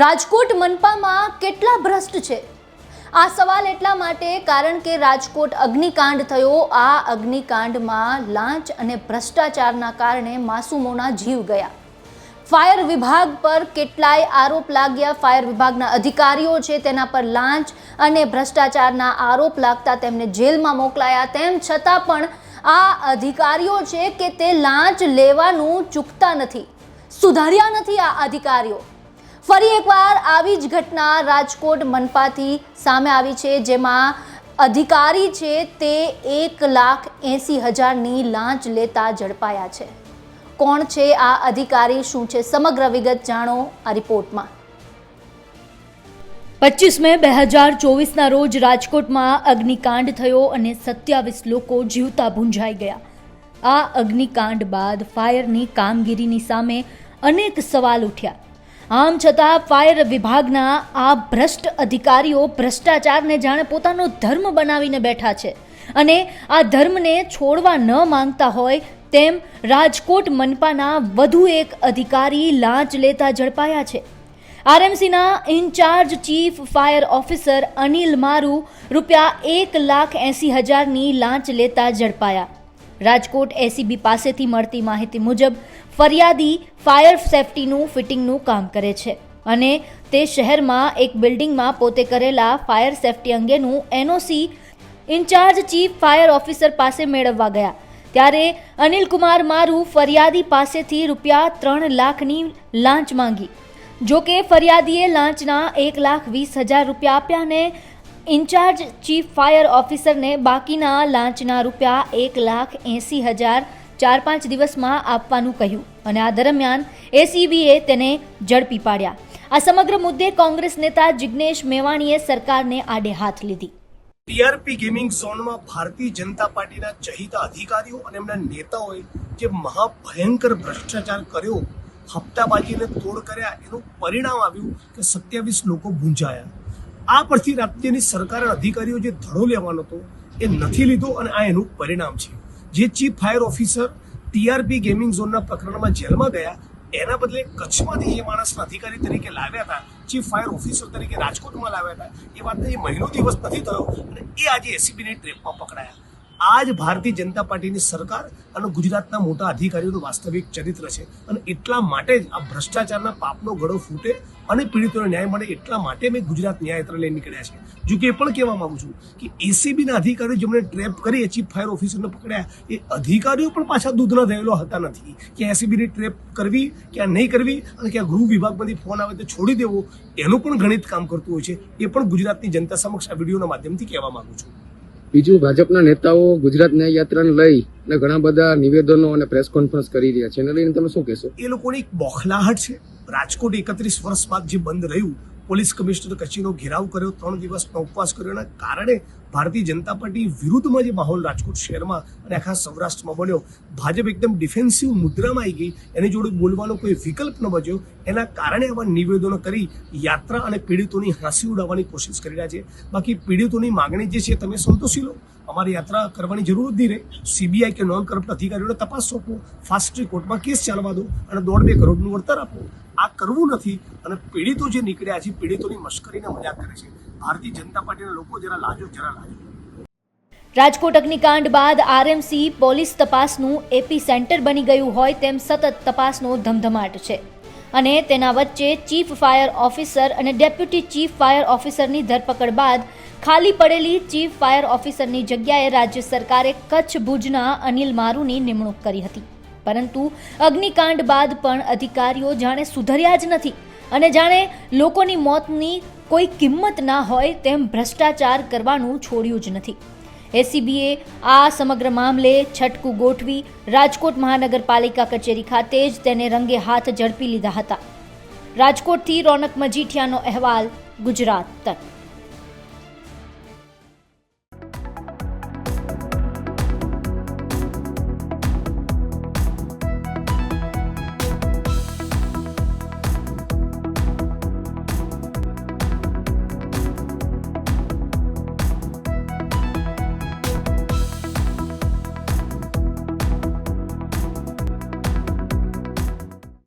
રાજકોટ મનપામાં કેટલા ભ્રષ્ટ છે? આ સવાલ એટલા માટે કારણ કે રાજકોટ અગ્નિકાંડ થયો, આ અગ્નિકાંડમાં લાંચ અને ભ્રષ્ટાચારના કારણે માસૂમોના જીવ ગયા. ફાયર વિભાગ પર કેટલાય આરોપ લાગ્યા. ફાયર વિભાગના અધિકારીઓ છે તેના પર લાંચ અને ભ્રષ્ટાચારના આરોપ લાગતા તેમને જેલમાં મોકલાયા. તેમ છતાં પણ આ અધિકારીઓ છે કે તે લાંચ લેવાનું ચૂકતા નથી. સુધાર્યા નથી આ અધિકારીઓ. ફરી એકવાર આવી જ ઘટના રાજકોટ મનપાથી સામે આવી છે, જેમાં અધિકારી છે તે એક લાખ એંસી હજારની લાંચ લેતા ઝડપાયા છે. કોણ છે આ અધિકારી, શું છે સમગ્ર વિગત જાણો આ રિપોર્ટમાં. પચીસ મે બે હજાર ચોવીસના રોજ રાજકોટમાં અગ્નિકાંડ થયો અને સત્યાવીસ લોકો જીવતા ભૂંજાઈ ગયા. આ અગ્નિકાંડ બાદ ફાયરની કામગીરીની સામે અનેક સવાલ ઉઠ્યા. આમ છતાં ફાયર વિભાગના આ ભ્રષ્ટ અધિકારીઓ ભ્રષ્ટાચારને જાણે પોતાનો ધર્મ બનાવીને બેઠા છે. અને આ ધર્મને છોડવા ન માંગતા હોય તેમ રાજકોટ મનપાના વધુ એક અધિકારી લાંચ લેતા ઝડપાયા છે. આરએમસીના incharge chief fire officer Anil Maru રૂપિયા એક લાખ એંસી હજારની લાંચ લેતા ઝડપાયા. રાજકોટ એસીબી પાસેથી મળતી માહિતી મુજબ, ફરિયાદી ફાયર સેફટીનું ફિટિંગનું કામ કરે છે અને તે શહેરમાં એક બિલ્ડિંગમાં પોતે કરેલા ફાયર સેફટી અંગેનું NOC incharge chief fire officer પાસે મેળવવા ગયા. ત્યારે અનિલ કુમાર મારુ ફરિયાદી પાસેથી રૂપિયા ત્રણ લાખની લાંચ માંગી. જો કે ફરિયાદીએ લાંચના એક લાખ વીસ હજાર રૂપિયા આપ્યા અને ઇન્ચાર્જ ચીફ ફાયર ઓફિસરને બાકીના લાંચના રૂપિયા એક લાખ એંસી હજાર ચાર પાંચ દિવસમાં આપવાનું કહ્યું અને આ દરમિયાન એસીબીએ તેને ઝડપી પાડ્યા. આ સમગ્ર મુદ્દે કોંગ્રેસ નેતા જિગ્નેશ મેવાણીએ સરકારને આડે હાથ લીધી. ટીઆરપી ગેમિંગ ઝોનમાં ભારતીય જનતા પાર્ટીના ચહિતા અધિકારીઓ અને એમના નેતાઓએ જે મહાભયંકર ભ્રષ્ટાચાર કર્યો, હપ્તાબાજીને તોડ કર્યા, એનું પરિણામ આવ્યું કે સત્યાવીસ લોકો ભૂંજાયા આ પરથી રાજ્યની સરકાર અધિકારીઓ જે ધડો લેવાનો હતો, એ નથી લીધો અને આ એનું પરિણામ છે. જે chief fire officer TRP gaming ઝોનના પ્રકરણમાં જેલમાં ગયા, એના બદલે કચ્છમાંથી જે માણસના અધિકારી તરીકે લાવ્યા હતા, ચીફ ફાયર ઓફિસર તરીકે રાજકોટમાં લાવ્યા હતા, એ વાતને એ મહિનો દિવસ નથી થયો અને એ આજે એસીબીની ટ્રેપમાં પકડાયા. આ જ ભારતીય જનતા પાર્ટીની સરકાર અને ગુજરાતના મોટા અધિકારીઓનું વાસ્તવિક ચરિત્ર છે. અને એટલા માટે જ આ ભ્રષ્ટાચારના પાપનો ગળો ફૂટે અને પીડિતોને ન્યાય મળે એટલા માટે મેં ગુજરાત ન્યાયતંત્ર લઈને નીકળ્યા છે. જો કે એ પણ કહેવા માંગુ છું કે એસીબીના અધિકારીઓ જેમણે ટ્રેપ કરી ચીફ ફાયર ઓફિસરને પકડ્યા, એ અધિકારીઓ પણ પાછા દૂધના થયેલો હતા નથી. કે એસીબીની ટ્રેપ કરવી ક્યાં નહીં કરવી અને ક્યાં ગૃહ વિભાગમાંથી ફોન આવે તો છોડી દેવો, એનું પણ ગણિત કામ કરતું હોય છે. એ પણ ગુજરાતની જનતા સમક્ષ આ વિડીયોના માધ્યમથી કહેવા માંગુ છું. બીજું ભાજપના નેતાઓ ગુજરાત ન્યાય યાત્રાને લઈ અને ઘણા બધા નિવેદનો અને પ્રેસ કોન્ફરન્સ કરી રહ્યા છે. એને લઈને તમે શું કહેશો? એ લોકોની એક બોખલાહટ છે. રાજકોટ એકત્રીસ વર્ષ બાદ જે બંધ રહ્યું પોલીસ કમિશનર કચ્છીનો ઘેરાવ કર્યો, ત્રણ દિવસનો ઉપવાસ કર્યો. એના કારણે ભારતીય જનતા પાર્ટી વિરુદ્ધમાં જે માહોલ રાજકોટ શહેરમાં અને આખા સૌરાષ્ટ્રમાં બન્યો, ભાજપ એકદમ ડિફેન્સિવ મુદ્રામાં આવી ગઈ. એની જોડે બોલવાનો કોઈ વિકલ્પ ન બચ્યો. એના કારણે આવા નિવેદનો કરી યાત્રા અને પીડિતોની હાંસી ઉડાવવાની કોશિશ કરી રહ્યા છે. બાકી પીડિતોની માગણી જે છે, તમે સંતોષી લો. અમારી યાત્રા કરવાની જરૂર જ રહે. સીબીઆઈ કે નોન કરપ્ટ અધિકારીઓને તપાસ સોંપો. ફાસ્ટ કોર્ટમાં કેસ ચાલવા દો અને દોઢ બે કરોડનું વળતર આપો. આ કરવું નથી. અને પીડિતો જે નીકળ્યા છે, પીડિતોની મશ્કરીને મજાક કરે છે. ભારતીય જનતા પાર્ટીના લોકો જરા લાજો જરા લાજો. રાજકોટ અગ્નિકાંડ બાદ આરએમસી પોલીસ તપાસનું એપી સેન્ટર બની ગયું હોય તેમ સતત તપાસનો ધમધમાટ છે. અને તેના વચ્ચે ચીફ ફાયર ઓફિસર અને ડેપ્યુટી ચીફ ફાયર ઓફિસરની ધરપકડ બાદ ખાલી પડેલી ચીફ ફાયર ઓફિસરની જગ્યાએ રાજ્ય સરકારે કચ્છ ભુજના અનિલ મારુની નિમણૂક કરી હતી. પરંતુ અગ્નિકાંડ બાદ પણ અધિકારીઓ જાણે સુધર્યા જ નથી અને જાણે લોકોની મોતની કોઈ કિંમત ના હોય તેમ ભ્રષ્ટાચાર કરવાનું છોડ્યું જ નથી. એસીબીએ આ સમગ્ર મામલે છટકું ગોઠવી રાજકોટ મહાનગરપાલિકા કચેરી ખાતે જ તેને રંગે હાથ ઝડપી લીધા હતા. રાજકોટથી રોનક મજીઠિયાનો અહેવાલ, ગુજરાત તક.